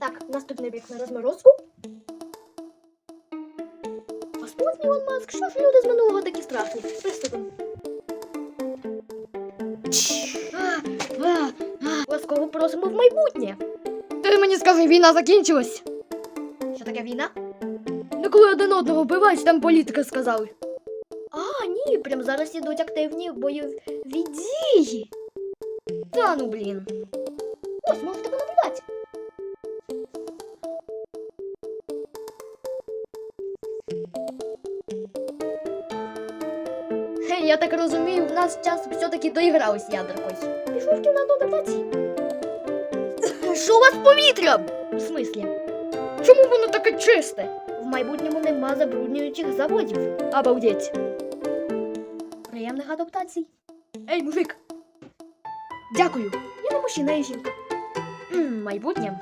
Так, наступний бік на розморозку. Господь Ілон Маск, що ж люди з минулого такі страшні? Приступимо. Ласково просимо в майбутнє. Ти мені скажи, війна закінчилась. Що таке війна? Ну коли один одного вбивають, там політики сказали. А, ні, прям зараз ідуть активні бойові дії. Та ну блін. Хе, я так розумію, в нас час все-таки доігрались ядеркою. Пішов в кімнату адаптації. Що у вас з повітрям? В смислі? Чому воно таке чисте? В майбутньому нема забруднюючих заводів. Обалдеть. Приємних адаптацій. Ей, мужик. Дякую. Я не мужчина, я жінка. Майбутнє.